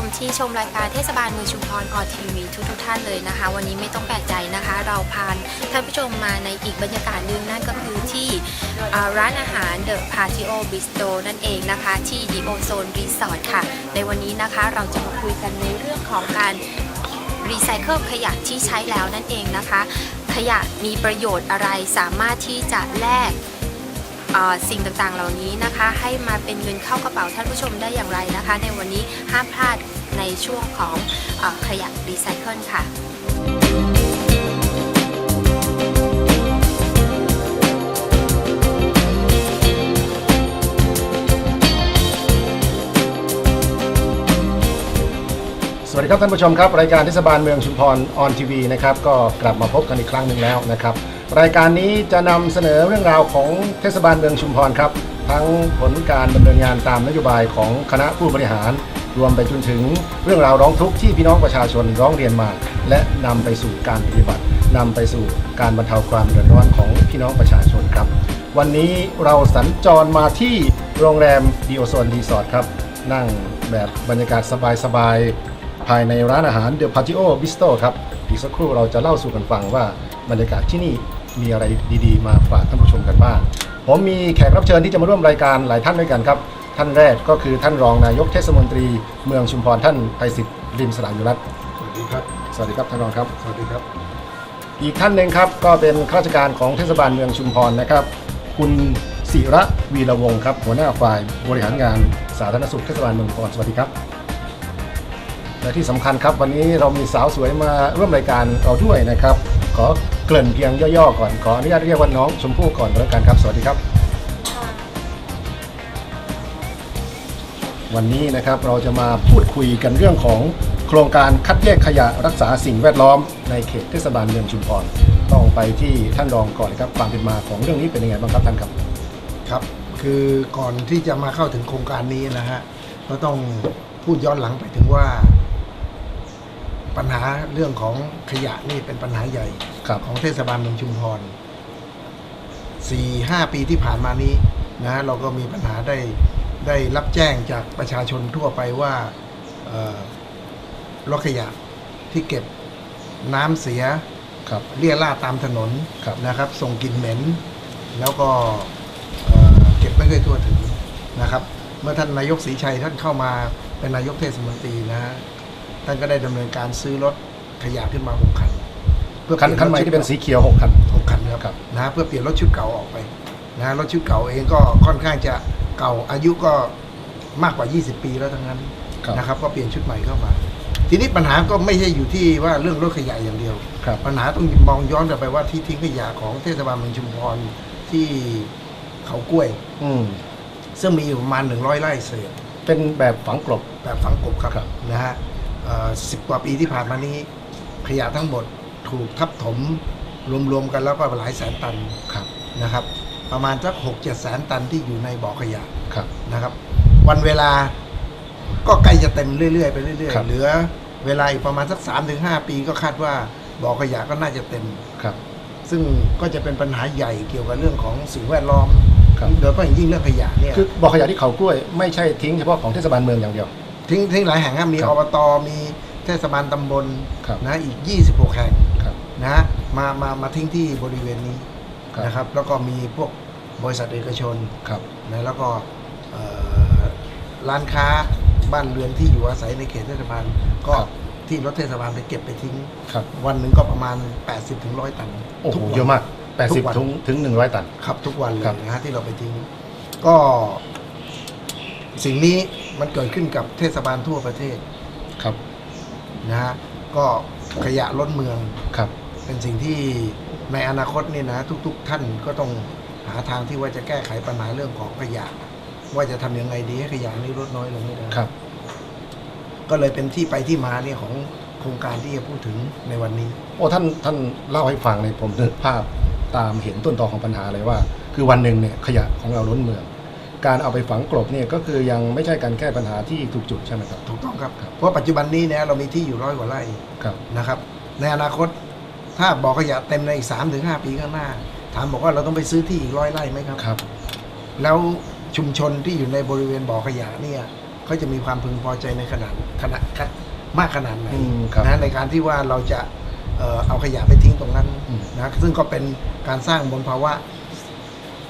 มที่ชมรายการเทศบาลเมืองชุมพรออทีวีทุกทุกท่านเลยนะคะ วันนี้ไม่ต้องแปลกใจนะคะ เราพาท่านผู้ชมมาในอีกบรรยากาศหนึ่งนั่นก็คือที่ร้านอาหาร The Patio Bistro นั่นเองนะคะ ที่ The Ozone Resort ค่ะ ในวันนี้นะคะเราจะมาคุยกันในเรื่องของการรีไซเคิลขยะที่ใช้แล้วนั่นเองนะคะ ขยะมีประโยชน์อะไรสามารถที่จะแลก สิ่งต่างๆ เหล่านี้นะคะ ให้มาเป็นเงินเข้ากระเป๋าท่านผู้ชมได้อย่างไรนะคะ ในวันนี้ห้ามพลาดในช่วงของอขยะรีไซเคิลค่ะสวัสดีครับท่านผู้ชมครับ รายการเทศบาลเมืองชุมพรออนทีวีนะครับก็กลับมาพบกันอีกครั้งหนึ่งแล้วนะครับ รายการนี้จะนำเสนอเรื่องราวของเทศบาลเมืองชุมพรครับ ทั้งผลการดำเนินงานตามนโยบายของคณะผู้บริหาร รวมไปจนถึงเรื่องราวร้องทุกข์ที่พี่น้องประชาชนร้องเรียนมา และนำไปสู่การปฏิบัตินำไปสู่การบรรเทาความเดือดร้อนของพี่น้องประชาชนครับ วันนี้เราสัญจรมาที่โรงแรมดีโอโซนรีสอร์ทครับ นั่งแบบบรรยากาศสบายๆภายในร้านอาหารเด e p พา t ิโอบิสโตครับ อีกสักครู่เราจะเล่าสู่กันฟังว่าบรรยากาศที่นี่ มีอะไรดีๆ มาฝากท่านผู้ชมกันบ้าง ผมมีแขกรับเชิญที่จะมาร่วมรายการหลายท่านด้วยกันครับ ท่านแรกก็คือท่านรองนายกเทศมนตรี เมืองชุมพรท่านไพศิษฐ์ริมสลายุรัตน์สวัสดีครับ สวัสดีครับท่านรองครับ สวัสดีครับ อีกท่านหนึ่งครับก็เป็นข้าราชการของเทศบาลเมืองชุมพรนะครับ คุณศิระวีระวงศ์ครับ หัวหน้าฝ่ายบริหารงานสาธารณสุขเทศบาลเมืองชุมพรสวัสดีครับ และที่สำคัญครับวันนี้เรามีสาวสวยมาร่วมรายการเราด้วยนะครับ ขอ เกริ่นเพียงย่อๆก่อนขออนุญาตเรียกว่าน้องชมพู่ก่อนแล้วกันครับ สวัสดีครับ วันนี้นะครับเราจะมาพูดคุยกันเรื่องของโครงการคัดแยกขยะรักษาสิ่งแวดล้อม ในเขตเทศบาลเมืองชุมพรต้องไปที่ท่านรองก่อนครับความเป็นมาของเรื่องนี้เป็นยังไงบ้างครับท่านครับ ครับ คือก่อนที่จะมาเข้าถึงโครงการนี้นะฮะก็ต้องพูดย้อนหลังไปถึงว่า ปัญหาเรื่องของขยะนี่เป็นปัญหาใหญ่ ครับ ของเทศบาลเมืองชุมพรสี่ห้าปีที่ผ่านมานี้นะเราก็มีปัญหาได้ได้รับแจ้งจากประชาชนทั่วไปว่าเอ่อรถขยะที่เก็บน้ำเสียครับเลี่ยราดตามถนนครับนะครับ ส่งกลิ่นเหม็น แล้วก็เอ่อเก็บไม่ค่อยทั่วถึงนะครับ เมื่อท่านนายกศรีชัยท่านเข้ามาเป็นนายกเทศมนตรีนะฮะท่านก็ได้ดำเนินการซื้อรถขยะขึ้นมาหกคัน คันคันใหม่ที่เป็นสีเขียวหกคันหกคันครับครับนะฮะเพื่อเปลี่ยนรถชุดเก่าออกไปนะฮะรถชุดเก่าเองก็ค่อนข้างจะเก่าอายุก็มากกว่า 20 ปีแล้วทั้งนั้นครับนะครับ ก็เปลี่ยนชุดใหม่เข้ามา ทีนี้ปัญหาก็ไม่ใช่อยู่ที่ว่าเรื่องรถขยะอย่างเดียวครับปัญหาต้องมองย้อนกลับไปว่าที่ทิ้งขยะของเทศบาลเมืองชุมพรที่เขากล้วย อืมซึ่งมีอยู่ประมาณ100ไร่เศษเป็นแบบฝังกลบแบบฝังกบครับครับนะฮะสิบกว่าปีที่ผ่านมานี้ขยะทั้งหมด ถูกทับถมรวมๆกันแล้วก็หลายแสนตันครับนะครับ ประมาณสักหกเจ็ดแสนตันที่อยู่ในบ่อขยะครับนะครับ วันเวลาก็ใกล้จะเต็มเรื่อยๆไปเรื่อยครับๆเหลือเวลาอีกประมาณสักสามถึงห้าปีก็คาดว่าบ่อขยะก็น่าจะเต็มครับ ซึ่งก็จะเป็นปัญหาใหญ่เกี่ยวกับเรื่องของสิ่งแวดล้อมครับโดยเฉพาะอย่างยิ่งเรื่องขยะเนี่ยคือบ่อขยะที่เขากล้วยไม่ใช่ทิ้งเฉพาะของเทศบาลเมืองอย่างเดียว ทิ้งทิ้งหลายแห่งครับมีครับอบตมีเทศบาลตำบลครับนะอีก 26 แห่งครับ นะมามามาทิ้งที่บริเวณนี้ครับนะครับ แล้วก็มีพวกบริษัทเอกชนครับนะแล้วก็เอ่อร้านค้าบ้านเรือนที่อยู่อาศัยในเขตเทศบาลก็ครับ ที่รถเทศบาลไปเก็บไปทิ้ง ครับวันหนึ่งก็ประมาณ 80ถึง100ตันโอ้โหทุวัน เยอะมาก ทุกวัน 80ถึงถึง100 ตัน ครับทุกวันเลครัยบนะฮะที่เราไปทิ้ง ก็ สิ่งนี้มันเกิดขึ้นกับเทศบาลทั่วประเทศครับนะฮะก็ขยะล้นเมือง ครับ เป็นสิ่งที่ในอนาคตเนี่ยนะทุก ๆ ท่านก็ต้องหาทางที่ว่าจะแก้ไขปัญหาเรื่องของขยะ ว่าจะทำยังไงดีให้ขยะนี้ลดน้อยลงไม่ได้ครับ ก็เลยเป็นที่ไปที่มาเนี่ยของโครงการที่จะพูดถึงในวันนี้ โอ้ท่านท่านเล่าให้ฟังเลยผมนึกภาพตามเห็นต้นตอของปัญหาเลยว่า คือวันหนึ่งเนี่ยขยะของเราล้นเมือง การเอาไปฝังกลบเนี่ยก็คือยังไม่ใช่การแก้ปัญหาที่ถูกจุดใช่ไหมครับ ถูกต้องครับครับเพราะปัจจุบันนี้เนี่ยเรามีที่อยู่ร้อยกว่าไร่ครับนะครับ ในอนาคต ถ้าบ่อขยะเต็มในอีกสามถึงห้าปีข้างหน้า ถามบอกว่าเราต้องไปซื้อที่อีกร้อยไร่ไหมครับ ครับ แล้วชุมชนที่อยู่ในบริเวณบ่อขยะเนี่ยเขาจะมีความพึงพอใจในขนาดขนาดมากขนาดไหนอืมครับนะในการที่ว่าเราจะเอ่อเอาขยะไปทิ้งตรงนั้นอืม นะซึ่งก็เป็นการสร้างมลภาวะ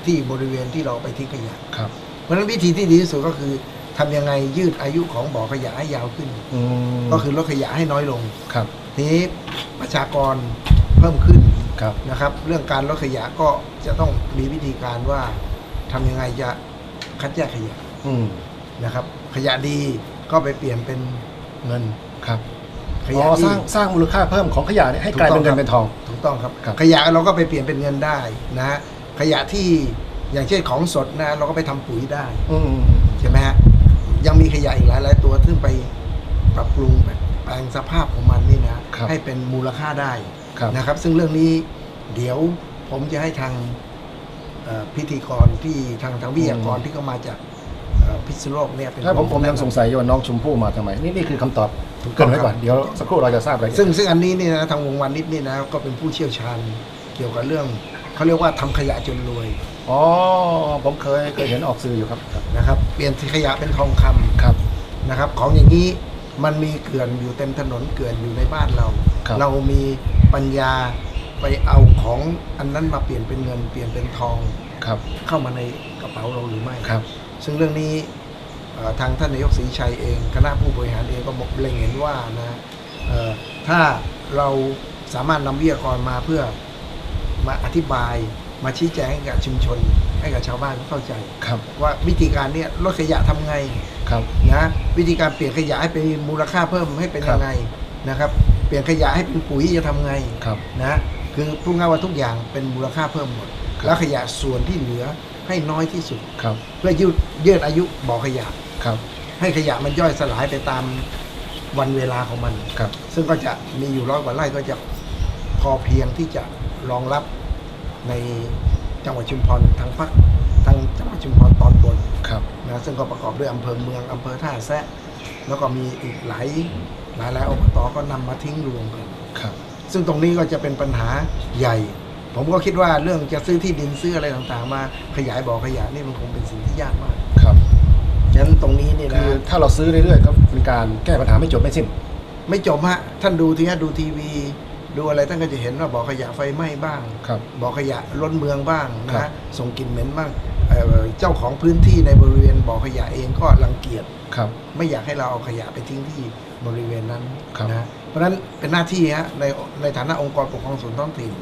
ที่บริเวณที่เราไปทิ้งขยะ ครับ เพราะฉะนั้นวิธีที่ดีที่สุดก็คือทำยังไงยืดอายุของบ่อขยะให้ยาวขึ้น อืมก็คือลดขยะให้น้อยลง ครับ ทีนี้ประชากร เพิ่มขึ้นครับนะครับ เรื่องการลดขยะก็จะต้องมีวิธีการว่าทำยังไงจะคัดแยกขยะอืมนะครับ ขยะดีก็ไปเปลี่ยนเป็นเงินครับขอ๋ยะอสที่ร้างสร้างมูลค่าเพิ่มของขยะเนี่ยให้กลายเป็นเงินเป็นทอง ถูกต้องครับ ครับ ขยะเราก็ไปเปลี่ยนเป็นเงินได้นะฮะขยะที่อย่างเช่นของสดนะเราก็ไปทำปุ๋ยได้อืมใช่ไหมฮะยังมีขยะอีกหลายหลายๆตัวซึ่งไปปรับปรุงแปลงสภาพของมันนี่นะครับให้เป็นมูลค่าได้ครับ นะครับ ซึ่งเรื่องนี้เดี๋ยวผมจะให้ทางเอ่อพิธีกรที่ทางทางวิทยากรที่เขามาจากเอ่อพิษณุโลกเนี่ยเป็นถ้าผมผมยังสงสัยอยู่ว่าน้องชมพู่มาทำไม นี่นี่คือคำตอบถูกต้เกริองนไว้ครับก่อนเดี๋ยวสักครู่เราจะทราบรายละเอียดซึ่งซึ่งอันนี้นี่นะทางวงวันนิดนี่นะก็เป็นผู้เชี่ยวชาญเกี่ยวกับเรื่องเขาเรียกว่าทำขยะจนรวยอ๋อผมเคยเคยเห็นออกสื่ออยู่ครับครับนะครับ เปลี่ยนขยะเป็นทองคำครับนะครับ ของอย่างนี้มันมีเกลื่อนอยู่เต็มถนนเกลื่อนอยู่ในบ้านเราครับเรามี ปัญญาไปเอาของอันนั้นมาเปลี่ยนเป็นเงินเปลี่ยนเป็นทองครับเข้ามาในกระเป๋าเราหรือไม่ครับ ซึ่งเรื่องนี้เอ่อทางท่านนายกศรีชัยเองคณะผู้บริหารเองก็บอกเล็งเห็นว่านะเอ่อถ้าเราสามารถนำวิทยากรมาเพื่อมาอธิบายมาชี้แจงให้กับชุมชนให้กับชาวบ้านเขาเข้าใจครับ ว่าวิธีการเนี้ยลดขยะทำไงครับนะวิธีการเปลี่ยนขยะให้เป็นมูลค่าเพิ่มให้เป็นครับยังไงนะครับเปลี่ยนขยะให้เป็นปุ๋ยจะทำไงครับนะคือพูดง่ายว่าทุกอย่างเป็นมูลค่าเพิ่มหมดครับแล้วขยะส่วนที่เหลือให้น้อยที่สุดครับเพื่อยืดยืดอายุบ่อขยะครับ ให้ขยะมันย่อยสลายไปตามวันเวลาของมันครับ ซึ่งก็จะมีอยู่ร้อยกว่าไร่ก็จะพอเพียงที่จะรองรับในจังหวัดชุมพรทางภาคทางจังหวัดชุมพรตอนบนครับนะซึ่งก็ประกอบด้วยอำเภอเมืองอำเภอท่าแซะแล้วก็มีอีกหลาย หลายหลายอบตก็นำมาทิ้งรวมกันครับ ซึ่งตรงนี้ก็จะเป็นปัญหาใหญ่ ผมก็คิดว่าเรื่องจะซื้อที่ดินซื้ออะไรต่างๆ มาขยายบ่อขยะนี่มันคงเป็นสิ่งที่ยากมากครับฉะนั้นตรงนี้นี่คืนะอถ้าเราซื้อเรื่อยๆก็เป็นการแก้ปัญหาไม่จบไม่สิ้น ไม่จบฮะท่านดูทีฮะดูทีวี ดูอะไรท่านก็จะเห็นว่าบ่อขยะไฟไหม้บ้างครับบ่อขยะล้นเมืองบ้างครันะบส่งกลิ่นเหม็นบ้างเอ่อเจ้าของพื้นที่ในบริเวณบ่อขยะเองก็รังเกียจครับ ไม่อยากให้เราเอาขยะไปทิ้งที่ บริเวณนั้นครับนะเพราะฉะนั้นเป็นหน้าที่ฮะในในฐานะองค์กรปกครองส่วนท้องถิ่น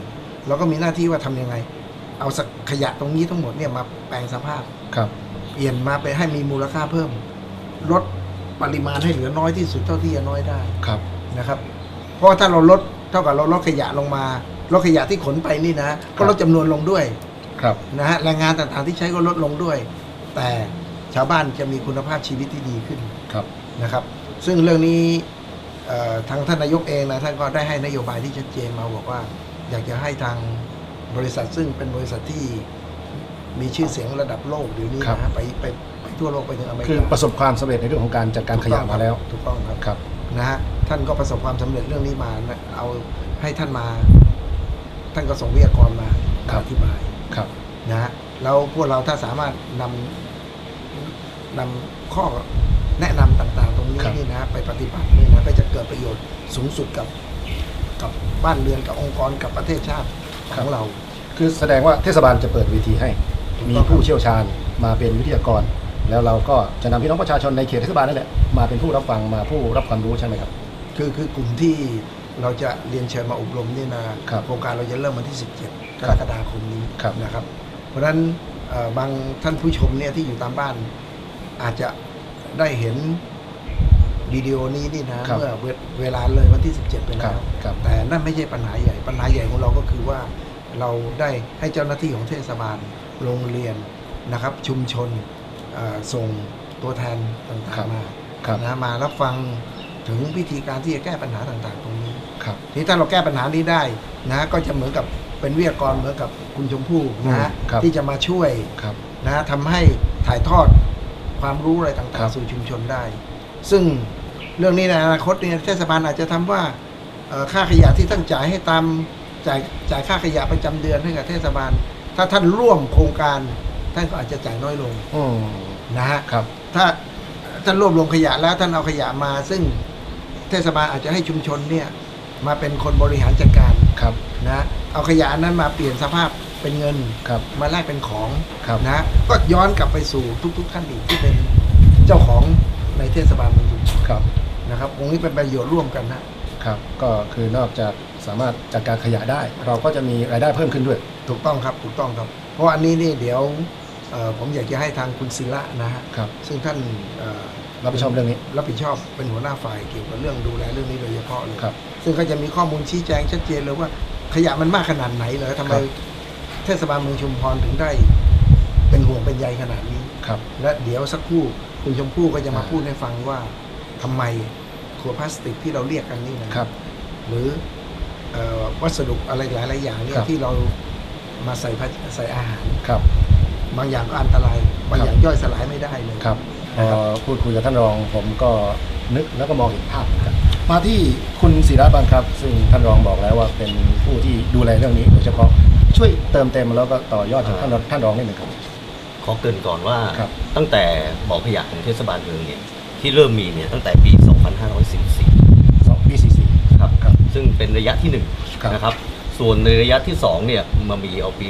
เราก็มีหน้าที่ว่าทำยังไง เอาสักขยะตรงนี้ทั้งหมดเนี่ยมาแปลงสภาพครับ เปลี่ยนมาไปให้มีมูลค่าเพิ่ม ลดปริมาณให้เหลือน้อยที่สุดเท่าที่จะน้อยได้ครับนะครับ เพราะว่าถ้าเราลดเท่ากับเราลดขยะลงมาลดขยะที่ขนไปนี่นะก็ลดจำนวนลงด้วยครับนะฮะแรงงานต่างๆที่ใช้ก็ลดลงด้วย แต่ชาวบ้านจะมีคุณภาพชีวิตที่ดีขึ้นครับนะครับ ซึ่งเรื่องนี้เอ่อทางท่านนายกเองนะท่านก็ได้ให้นโยบายที่ชัดเจนมาบอกว่า อยากจะให้ทางบริษัทซึ่งเป็นบริษัทที่มีชื่อเสียงระดับโลกเดี๋ยวนี้ครับนะไปไปไปทั่วโลกไปถึงอเมริคือกาประสบความสำเร็จในเรื่องของการจัดการขยะมาแล้วถูกต้องครับครับนะฮะท่านก็ประสบความสำเร็จเรื่องนี้มานะเอาให้ท่านมา ท่านก็ส่งวิทยากรมาครับอธิบายครับนะฮะแล้วพวกเราถ้าสามารถนำนำข้อ แนะนำต่างๆ ตรงนี้ครับนี่นะไปปฏิบัตินี่นะก็จะเกิดประโยชน์สูงสุดกับกับบ้านเรือนกับองค์กรกับประเทศชาติของเรา คือแสดงว่าเทศบาลจะเปิดเวทีให้ถูกต้องมีผู้เชี่ยวชาญมาเป็นวิทยากร แล้วเราก็จะนำพี่น้องประชาชนในเขตเทศบาลนั่นแหละมาเป็นผู้รับฟังมาผู้รับความรู้ใช่ไหมครับคือคือกลุ่มที่เราจะเรียนเชิญมาอบรมนี่นะครับโครงการเราจะเริ่มวันที่ 17กรกฎาคมนี้ครับนะครับ เพราะฉะนั้นเอ่อบางท่านผู้ชมเนี่ยที่อยู่ตามบ้านอาจจะ ได้เห็นวิดีโอนี้นี่นะ ครับเมื่อเวเวลาเลยวันที่ 17 ไปครัแล้บวครับแต่นั่นไม่ใช่ปัญหาใหญ่ ปัญหาใหญ่ของเราก็คือว่าเราได้ให้เจ้าหน้าที่ของเทศบาลโรงเรียนนะครับ ชุมชนเอ่อส่งตัวแทนต่าครังบ ๆมาครับนะมารับฟังถึงวิธีการที่จะแก้ปัญหาต่างๆ ตรงนี้ ครับ ทีนี้ถ้าเราแก้ปัญหานี้ได้นะ ก็จะเหมือนกับเป็นวิทยากรเหมือนกับคุณชมพู่นะฮะครับ ที่จะมาช่วย ครับ นะทำให้ถ่ายทอด ความรู้อะไรครัต่างบๆสู่ชุมชนได้ ซึ่งเรื่องนี้ในอนาคตเนี่ยเทศบาลอาจจะทำว่าเอ่อค่าขยะที่ท่านจ่ายให้ตามจ่ายจ่ายค่าขยะประจำเดือนให้กับเทศบาล ถ้าท่านร่วมโครงการท่านก็อาจจะจ่ายน้อยลงอืมนะฮะครับ ถ้าท่านรวบรวมขยะแล้วท่านเอาขยะมา ซึ่งเทศบาลอาจจะให้ชุมชนเนี่ยมาเป็นคนบริหารจัดการครับนะเอาขยะนั้นมาเปลี่ยนสภาพ เป็นเงินครับมาแลกเป็นของครับนะ ก็ย้อนกลับไปสู่ทุก ๆ ท่านอีกที่เป็นเจ้าของในเทศบาลเมืองชุมพรครับนะครับตรงนี้เป็นประโยชน์ร่วมกันนะครับ ก็คือนอกจากสามารถจัดการขยะได้ เราก็จะมีรายได้เพิ่มขึ้นด้วย ถูกต้องครับถูกต้องครับ เพราะอันนี้นี่เดี๋ยวเอ่อผมอยากจะให้ทางคุณศิระนะฮะครับซึ่งท่านเอ่อรับผิดชอบเรื่องนี้ รับผิดชอบเป็นหัวหน้าฝ่ายเกี่ยวกับเรื่องดูแลเรื่องนี้โดยเฉพาะเลยครับซึ่งเขาจะมีข้อมูลชี้แจงชัดเจนเลยว่าขยะมันมากขนาดไหนเลยทำไมครับ เทศบาลเมืองชุมพรถึงได้เป็นห่วงเป็นใยขนาดนี้ ครับ และเดี๋ยวสักครู่คุณชมพู่ก็จะมาอ่าพูดให้ฟังว่าทำไมขวดพลาสติกที่เราเรียกกันนี่นะครับ หรือเอ่อวัสดุอะไรหลายๆอย่างเนี่ครัยบที่เรามาใส่พัสใส่อาหารครับ บางอย่างก็อันตรายบางครับอย่างย่อยสลายไม่ได้เลยครับพอนะครับพูดคุยกับท่านรองผมก็นึกแล้วก็มองเห็นภาพเหมือนกันมาที่คุณศิระบางครับ ซึ่งท่านรองบอกแล้วว่าเป็นผู้ที่ดูแลเรื่องนี้โดยเฉพาะ ช่วยเติมเต็มแล้วก็ต่อยอดจากท่านรองท่านรองนิดหนึ่งครับ ขอเกรินก่อนว่าครับ ตั้งแต่บ่อขยะของเทศบาลเมืองเนี่ยที่เริ่มมีเนี่ยตั้งแต่ปี 2544 สองปีสี่สี่ ครับครับซึ่งเป็นระยะที่ ครับ 1 นะครับ ส่วนในระยะที่ 2 เนี่ยมามีเอาปี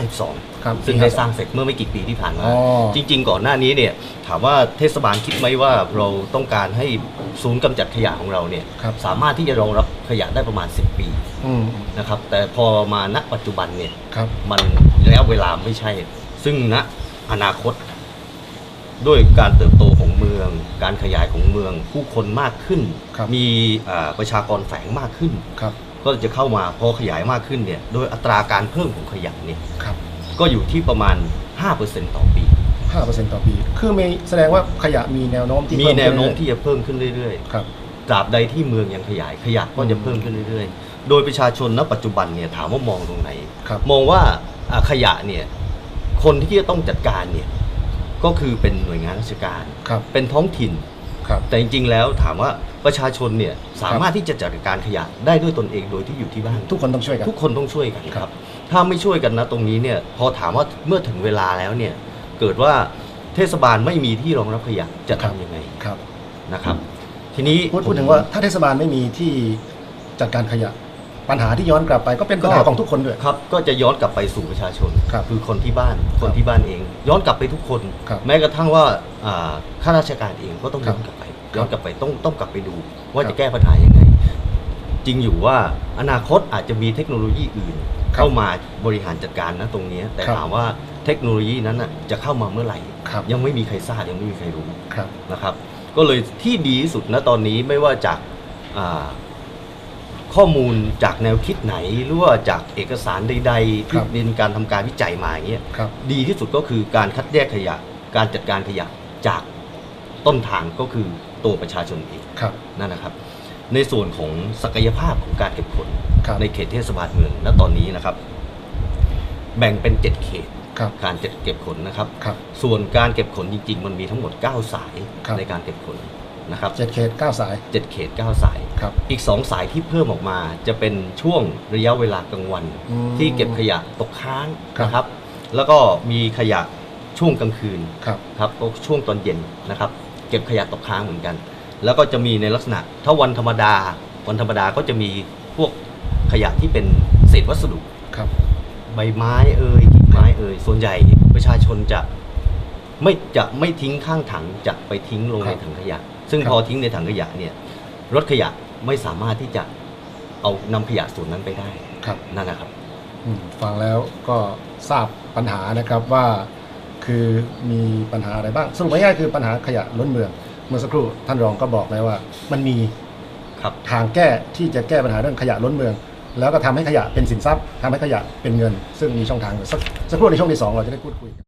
2552ครับซึ่งได้สร้างเสร็จเมื่อไม่กี่ปีที่ผ่านมาอ๋อจริง ๆ ก่อนหน้านี้เนี่ยถามว่าเทศบาลคิดไหมว่าเราต้องการให้ศูนย์กำจัดขยะของเราเนี่ยครับสามารถที่จะรองรับขยะได้ประมาณ 10 ปีอืมนะครับแต่พอมาณปัจจุบันเนี่ยครับมันระยะเวลาไม่ใช่ ซึ่งณอนาคตด้วยการเติบโตของเมือง การขยายของเมือง ผู้คนมากขึ้นครับมีอ่าประชากรแฝงมากขึ้นครับ ก็จะเข้ามาพอขยายมากขึ้นเนี่ยโดยอัตราการเพิ่มของขยะเนี่ยครับก็อยู่ที่ประมาณ 5%ต่อปีห้าเปอร์เซ็นต์ต่อปี คือมีแสดงว่าขยะมีแนวโน้มที่มีเพิ่แนวโน้มขึ้ที่จะเพิ่มขึ้นเรื่อยครับๆตราบใดที่เมืองยังขยายขยะก็จะเพิ่มขึ้นเรื่อยๆ โดยประชาชนณปัจจุบันเนี่ยถามว่ามองตรงไหน ครับ มองว่าอ่าขยะเนี่ยคนที่จะต้องจัดการเนี่ยก็คือเป็นหน่วยงานราชการ ครับ เป็นท้องถิ่น ครับ แต่จริงๆแล้วถามว่าประชาชนเนี่ยสามารถที่จะจัดการขยะได้ด้วยตนเองโดยที่อยู่ที่บ้านทุกคนต้องช่วยกันทุกคนต้องช่วยกันคครัรับบถ้าไม่ช่วยกันนะตรงนี้เนี่ยพอถามว่าเมื่อถึงเวลาแล้วเนี่ยเกิดว่าเทศบาลไม่มีที่รองรับขยะจะทำยังไงครับนะครับ ทีนี้พูดพูดถึงว่าถ้าเทศบาลไม่มีที่จัดการขยะปัญหาที่ย้อนกลับไปก็เป็นปัญหาของทุกคนด้วยครับ ก็จะย้อนกลับไปสู่ประชาชนครับอคนที่บ้านคนครับที่บ้านเอง ย้อนกลับไปทุกคน ครับแม้กระทั่งว่าอ่าข้าราชการเองก็ต้องครัย้บอนกลับไปครับย้อนกลับไปต้องต้องกลับไปดู ว่าครับจะแก้ปัญหายังไง จริงอยู่ว่าอนาคตอาจจะมีเทคโนโลยีอื่น ครับเข้ามาบริหารจัดการนะตรงนี้แต่ครับถามว่าเทคโนโลยีนั้นน่ะจะเข้ามาเมื่อไหร่ ครับ ยังไม่มีใครทราบยังไม่มีใครรู้ ครับ นะครับก็เลยที่ดีที่สุดนะตอนนี้ไม่ว่าจากอ่า ข้อมูลจากแนวคิดไหนหรือว่าจากเอกสารใดๆคที่รับเป็นการทำการวิจัยมาอย่างเงี้ยครับ ดีที่สุดก็คือการคัดแยกขยะ การจัดการขยะจากต้นทางก็คือตัวประชาชนเองครับ นั่นนะครับ ในส่วนของศักยภาพของการเก็บขนครับ ในเขตเทศบาลเมืองณตอนนี้นะครับ แบ่งเป็น 7 เขต ครับ การจัดเก็บขนนะครับ ครับ ส่วนการเก็บขนจริง ๆ มันมีทั้งหมด 9 สายครับ ในการเก็บขน นะครับเจ็ดเขตเก้าสาย 7เขต9สาย ครับอีก 2 สายที่เพิ่มออกมาจะเป็นช่วงระยะเวลากลางวัน อืมที่เก็บขยะตกค้างครับ นะครับ แล้วก็มีขยะช่วงกลางคืนครับ ครับก็ช่วงตอนเย็นนะครับ เก็บขยะตกค้างเหมือนกัน แล้วก็จะมีในลักษณะถ้าวันธรรมดา วันธรรมดาก็จะมีพวกขยะที่เป็นเศษวัสดุ ครับ ใบไม้เอ่ยกิ่งไม้เอ่ยส่วนใหญ่ประชาชนจะไม่จะไม่ทิ้งข้างถังจะไปทิ้งลงครัในบถังขยะ ซึ่งครับพอทิ้งในถังขยะเนี่ยรถขยะไม่สามารถที่จะเอานำขยะส่วนนั้นไปได้ครับ นั่นนะครับ อืมฟังแล้วก็ทราบปัญหานะครับว่าคือมีปัญหาอะไรบ้างสรุปง่ายๆคือปัญหาขยะล้นเมือง เมื่อสักครู่ท่านรองก็บอกแล้วว่า มันมีครับ ทางแก้ที่จะแก้ปัญหาเรื่องขยะล้นเมือง แล้วก็ทำให้ขยะเป็นสินทรัพย์ทำให้ขยะเป็นเงิน ซึ่งมีช่องทางอยู่สักสักครู่ในช่วงที่สองเราจะได้พูดคุยกัน